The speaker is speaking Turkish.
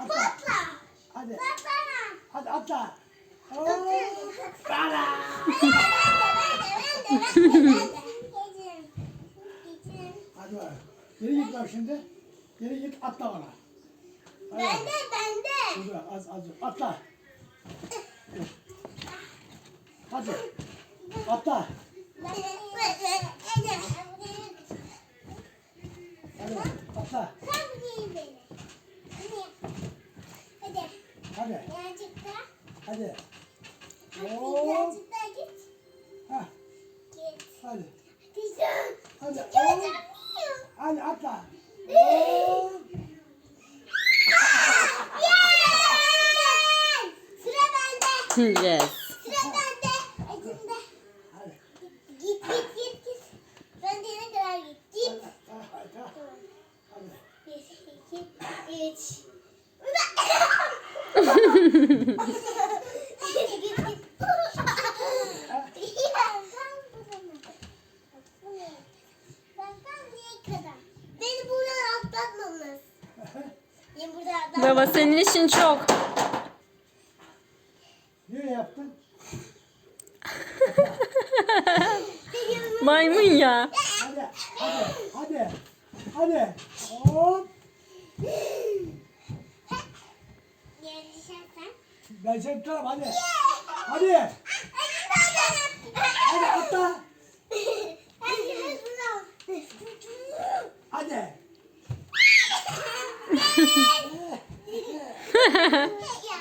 Atla. Patla. Hadi. Patla. Hadi atla. Hop. Ana. Hadi bak. Geri git bak şimdi. Geri git atla bana. Hadi. Bende bende. Dur az az dur. Atla. Hadi. Atla. Hadi atla. Hadi. Hadi. Birazcık daha. Hadi. Hadi Hop. birazcık daha git. Hah. Git. Hadi. Güzel. Hadi. Hop. Hadi atla. Hop. Yes! Sıra bende. yes. Sıra bende. Acımda. Hadi. Git git git git. Ben diyene kadar git. Git. Hadi. Hadi. Bir, iki, üç. Git, git. Ya, ben buradayım. Bakalım niye kadar. Beni buradan atlatmamız. Beni buradan atlatmamız. Baba senin işin çok. Niye yaptın? Maymun ya. Hadi. Hadi. Hadi. Hadi. Hop. Ben seni tutarım hadi. Hadi. Hadi atla. Hadi.